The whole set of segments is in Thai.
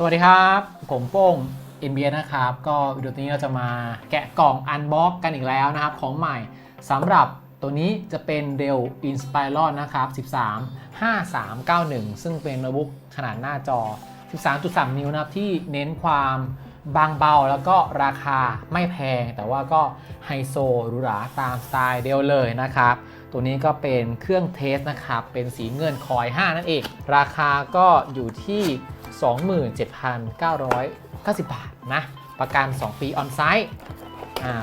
สวัสดีครับ ผมโป้ง NBS นะครับ ก็วิดีโอนี้เราจะมาแกะกล่องอันบ็อกกันอีกแล้วนะครับ ของใหม่สำหรับตัวนี้จะเป็น Dell Inspiron นะครับ 13 5391 ซึ่งเป็นโน้ตบุ๊กขนาดหน้าจอ 13.3 นิ้วนะครับ ที่เน้นความบางเบาแล้วก็ราคาไม่แพง แต่ว่าก็ไฮโซหรูหราตามสไตล์เดลเลยนะครับ ตัวนี้ก็เป็นเครื่องเทสนะครับ เป็นสีเงินคอย 5 นั่นเอง ราคาก็อยู่ที่ 27,990 บาทนะ ประกัน 2 ปีออนไซต์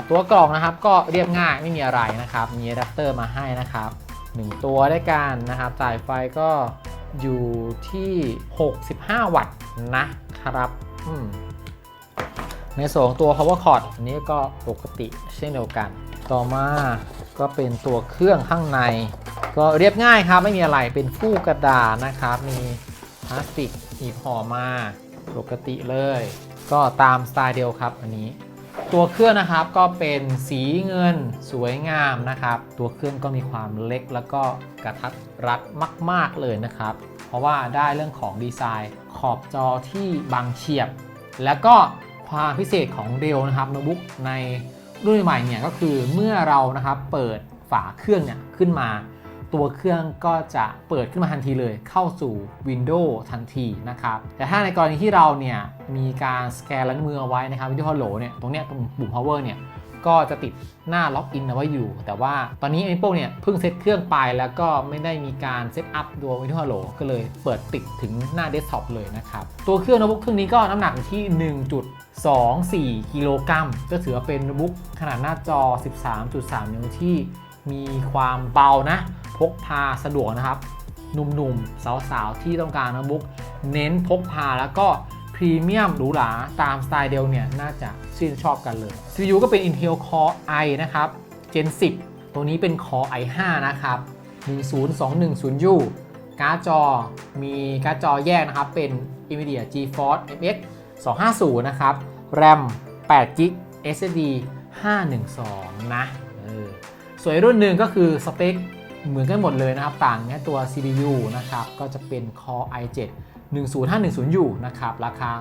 ตัวกล่องนะครับก็เรียบง่ายไม่มีอะไรนะครับ มีอะแดปเตอร์มาให้นะครับ 1 ตัวด้วยกันนะครับ จ่ายไฟก็อยู่ที่ 65 วัตต์นะครับในส่วนของตัว power cord อันนี้ก็ปกติเช่นเดียวกัน ต่อมาก็เป็นตัวเครื่องข้างใน ก็เรียบง่ายครับไม่มีอะไรเป็นฟูกกระดาษนะครับ มี พลาสติกหีบห่อมาปกติเลย ก็ตามสไตล์เดียวครับอันนี้ ตัวเครื่องนะครับก็เป็นสีเงินสวยงามนะครับ ตัวเครื่องก็มีความเล็กแล้วก็กระทัดรัดมาก ๆเลยนะครับ เพราะว่าได้เรื่องของดีไซน์ขอบจอที่บางเฉียบ แล้วก็ความพิเศษของเดลนะครับโน้ตบุ๊กในรุ่นใหม่เนี่ยก็คือเมื่อเรานะครับเปิดฝาเครื่องเนี่ยขึ้นมา ตัวเครื่องก็จะเปิดขึ้นมาทันทีเลย เข้าสู่ Windows ทันทีนะครับ แต่ถ้าในกรณีที่เราเนี่ยมีการสแกนลายนิ้วมือเอาไว้นะครับ Windows Hello เนี่ยตรงเนี้ยตรงปุ่ม power เนี่ยก็จะติดหน้าล็อกอินเอาไว้อยู่ แต่ว่าตอนนี้ Apple เนี่ยเพิ่งเซตเครื่องไปแล้วก็ไม่ได้มีการเซตอัพตัว Windows Hello ก็เลยเปิดติดถึงหน้าเดสก์ท็อปเลยนะครับ ตัวเครื่องโน้ตบุ๊กเครื่องนี้ก็น้ำหนักที่ 1.24 กิโลกรัมก็ถือว่าเป็นโน้ตบุ๊กขนาดหน้าจอ 13.3 นิ้วที่มีความเบานะ พกพาสะดวกนะครับ หนุ่มๆ สาวๆ ที่ต้องการโน้ตบุ๊กเน้นพกพาแล้วก็พรีเมียมหรูหราตามสไตล์เดลเนี่ย น่าจะชื่นชอบกันเลย CPU ก็เป็น Intel Core i นะครับ Gen 10 ตัวนี้เป็น Core i5 นะครับ 10210U การ์ดจอมีการ์ดจอแยกนะครับ เป็น NVIDIA GeForce MX 250 นะครับ RAM 8 g b SSD 512 นะเออส่วนรุ่นหนึ่งก็คือสเปค เหมือนกันหมดเลยนะครับ ต่างแค่ตัว CPU นะครับก็จะเป็น Core i7 10510U นะครับราคา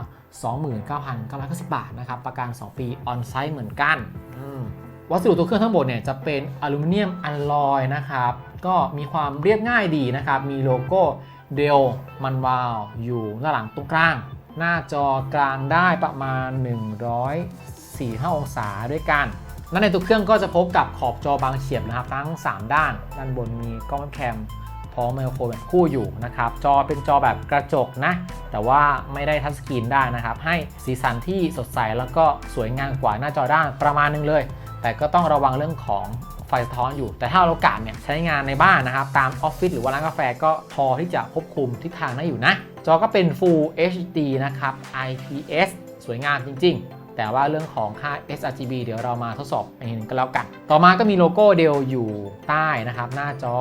29,990 บาทนะครับประกัน 2 ปีออนไซต์เหมือนกันอืมวัสดุตัวเครื่องทั้งหมดเนี่ยจะเป็นอลูมิเนียมอลลอยนะครับ ก็มีความเรียบง่ายดีนะครับ มีโลโก้เดลมันวาวอยู่ด้านหลังตรงกลาง หน้าจอกลางได้ประมาณ 145 องศาด้วยกัน และในตัวเครื่องก็จะพบกับขอบจอบางเฉียบนะครับ ทั้ง 3 ด้าน ด้านบนมีกล้องแคมพร้อมไมโครโฟนแบบคู่อยู่นะครับ จอเป็นจอแบบกระจกนะ แต่ว่าไม่ได้ทัชสกรีนได้นะครับ ให้สีสันที่สดใสแล้วก็สวยงามกว่าหน้าจอด้านประมาณนึงเลย แต่ก็ต้องระวังเรื่องของไฟสะท้อนอยู่ แต่ถ้าเรากะเนี่ยใช้งานในบ้านนะครับ ตามออฟฟิศหรือว่าร้านกาแฟก็พอที่จะควบคุมทิศทางได้อยู่นะ จอก็เป็น Full HD นะครับ IPS สวยงามจริง ๆ แต่ว่าเรื่องของค่า sRGB เดี๋ยวเรามาทดสอบอีกหนึงก็แล้วกัน ต่อมาก็มีโลโก้เดลอยู่ใต้นะครับ หน้าจอ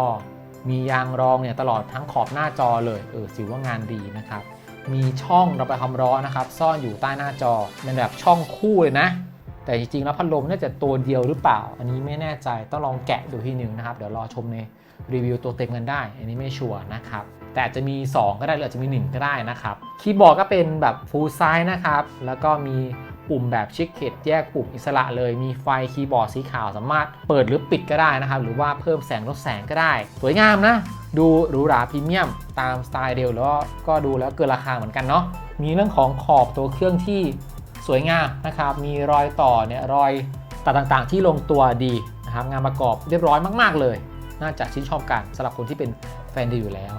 มียางรองเนี่ยตลอดทั้งขอบหน้าจอเลย เออถือว่างานดีนะครับ มีช่องระบายความร้อนนะครับ ซ่อนอยู่ใต้หน้าจอเป็นแบบช่องคู่เลยนะ แต่จริงๆแล้วพัดลมน่าจะตัวเดียวหรือเปล่า อันนี้ไม่แน่ใจต้องลองแกะดูทีหนึ่งนะครับ เดี๋ยวรอชมในรีวิวตัวเต็มกันได้ อันนี้ไม่ชัวร์นะครับแต่อาจจะมี 2 ก็ได้หรืออาจจะมี 1 ก็ได้นะครับ คีย์บอร์ดก็เป็นแบบ full size นะครับ แล้วก็มี ปุ่มแบบชิคเก็ตแยกปุ่มอิสระเลย มีไฟคีย์บอร์ดสีขาวสามารถเปิดหรือปิดก็ได้นะครับ หรือว่าเพิ่มแสงลดแสงก็ได้ สวยงามนะ ดูหรูหราพรีเมียม ตามสไตล์เดียวแล้วก็ดูแล้วเกินราคาเหมือนกันเนาะ มีเรื่องของขอบตัวเครื่องที่สวยงามนะครับ มีรอยต่อเนี่ยรอยตัดต่างๆ ที่ลงตัวดีนะครับงานประกอบเรียบร้อยมากๆเลย น่าจะชื่นชอบกันสำหรับคนที่เป็นแฟนดีอยู่แล้ว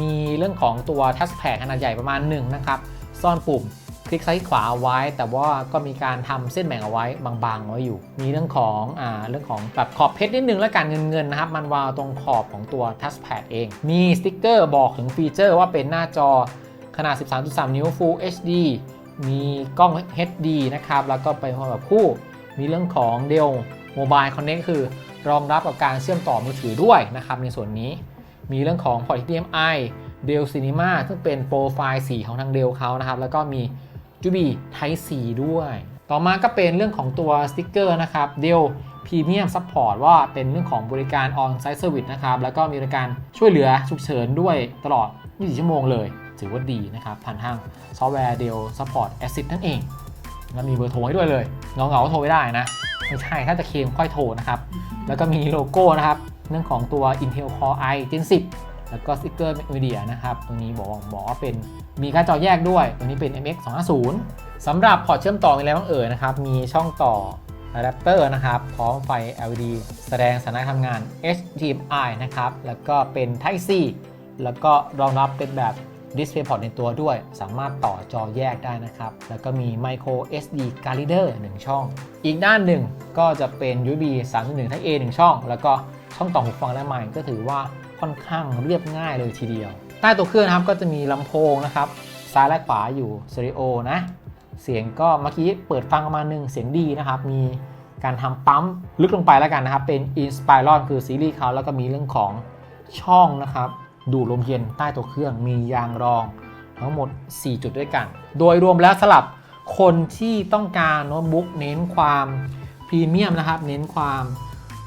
มีเรื่องของตัวทัชแพดขนาดใหญ่ประมาณหนึ่งนะครับซ่อนปุ่ม คลิกซ้ายขวาเอาไว้ แต่ว่าก็มีการทำเส้นแบ่งเอาไว้บางๆเอาไว้อยู่ มีเรื่องของอ่าเรื่องของแบบขอบเพชรนิดนึงและการเงินเงินๆนะครับ มันวาวตรงขอบของตัวทัชแพดเอง มีสติ๊กเกอร์บอกถึงฟีเจอร์ว่าเป็นหน้าจอขนาด 13.3 นิ้ว Full HD มีกล้อง HD นะครับ แล้วก็ไปพร้อมกับคู่ มีเรื่องของ Dell Mobile Connect คือรองรับกับการเชื่อมต่อมือถือด้วยนะครับในส่วนนี้ มีเรื่องของพอร์ต HDMI Dell Cinema ซึ่งเป็นโปรไฟล์สีของทาง Dell เขานะครับ แล้วก็มี USB Type C ด้วย ต่อมาก็เป็นเรื่องของตัวสติกเกอร์นะครับ Dell Premium Support ว่าเป็นเรื่องของบริการ On-Site Service นะครับ แล้วก็มีบริการช่วยเหลือฉุกเฉินด้วยตลอด 24 ชั่วโมงเลย ถือว่าดีนะครับผ่านทางซอฟต์แวร์ Dell Support Assist นั่นเองแล้วมีเบอร์โทรให้ด้วยเลยเงาเงาๆก็โทรไม่ได้นะไม่ใช่ถ้าจะเคลมค่อยโทรนะครับ แล้วก็มีโลโก้นะครับ เรื่องของตัว Intel Core i Gen 10 แล้วก็สติ๊กเกอร์ NVIDIA นะครับตรงนี้บอกบอกว่าเป็นมีการจอแยกด้วยตรงนี้เป็น MX 250สำหรับพอร์ตเชื่อมต่อมีอะไรบ้างเอ่ยนะครับ มีช่องต่ออะแดปเตอร์นะครับ พร้อมไฟ LED แสดงสัญลักษณ์ทำงาน HDMI นะครับ แล้วก็เป็น Type C แล้วก็รองรับเป็นแบบ Display Port ในตัวด้วย สามารถต่อจอแยกได้นะครับ แล้วก็มี Micro SD Card Reader 1 ช่อง อีกด้านหนึ่งก็จะเป็น USB 3.1 Type A 1 ช่อง แล้วก็ช่องต่อหูฟังและไมค์ก็ถือว่า ค่อนข้างเรียบง่ายเลยทีเดียว ใต้ตัวเครื่องนะครับก็จะมีลำโพงนะครับ ซ้ายและขวาอยู่สเตอริโอนะ เสียงก็เมื่อกี้เปิดฟังประมาณหนึ่งเสียงดีนะครับ มีการทำปั๊มลึกลงไปแล้วกันนะครับ เป็น Inspiron คือซีรีส์เขาแล้วก็มีเรื่องของช่องนะครับ ดูดลมเย็นใต้ตัวเครื่องมียางรอง ทั้งหมด 4 จุดด้วยกัน โดยรวมแล้วสลับคนที่ต้องการโน้ตบุ๊กเน้นความพรีเมียมนะครับ เน้นความ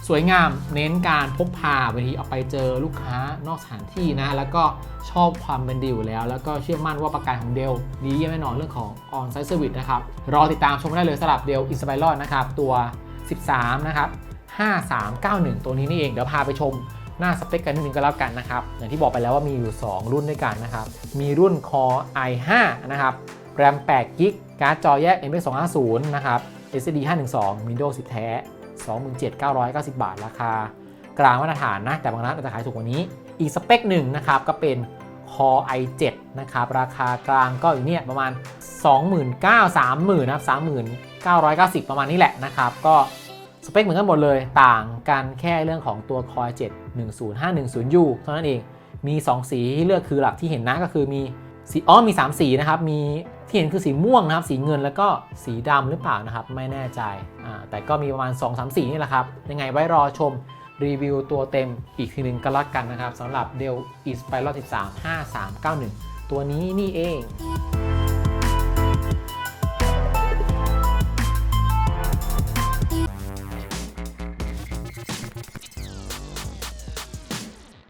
สวยงามเน้นการพกพาบางทีออกไปเจอลูกค้านอกสถานที่นะ แล้วก็ชอบความเป็นดีอยู่แล้ว แล้วก็เชื่อมั่นว่าประกันของเดลดีเยี่ยมแน่นอนเรื่องของ On-Site Service นะครับ รอติดตามชมได้เลยสำหรับเดล Inspiron นะครับ ตัว 13 นะครับ 5391 ตัวนี้นี่เอง เดี๋ยวพาไปชมหน้าสเปคกันนิดนึงก็แล้วกันนะครับ อย่างที่บอกไปแล้วว่ามีอยู่ 2 รุ่นด้วยกันนะครับ มีรุ่น Core i5 นะครับแรม8 g b การ์ดจอแยก M250 นะครับ SSD 512 Windows 10 แท้ 27,990 บาท ราคากลางมาตรฐานนะ แต่บางร้านอาจจะขายถูกกว่านี้ อีกสเปคหนึ่งนะครับก็เป็น Core i7 นะครับราคากลางก็อยู่เนี่ยประมาณ 29,000 30,000นะครับ39,990 ประมาณนี้แหละนะครับก็สเปคเหมือนกันหมดเลยต่างกันแค่เรื่องของตัว Core i7 10510U เท่านั้นเองมี 2 สีที่เลือกคือหลักที่เห็นนะก็คือมีสีอ๋อมี 3 สีนะครับมี ที่เห็นคือสีม่วงนะครับ สีเงินแล้วก็สีดำหรือเปล่านะครับ ไม่แน่ใจ แต่ก็มีประมาณ 2-3 สีนี่แหละครับ ยังไงไว้รอชมรีวิวตัวเต็มอีกทีหนึ่งก็แล้วกันนะครับสำหรับ Dell Inspiron 13 5391 ตัวนี้นี่เอง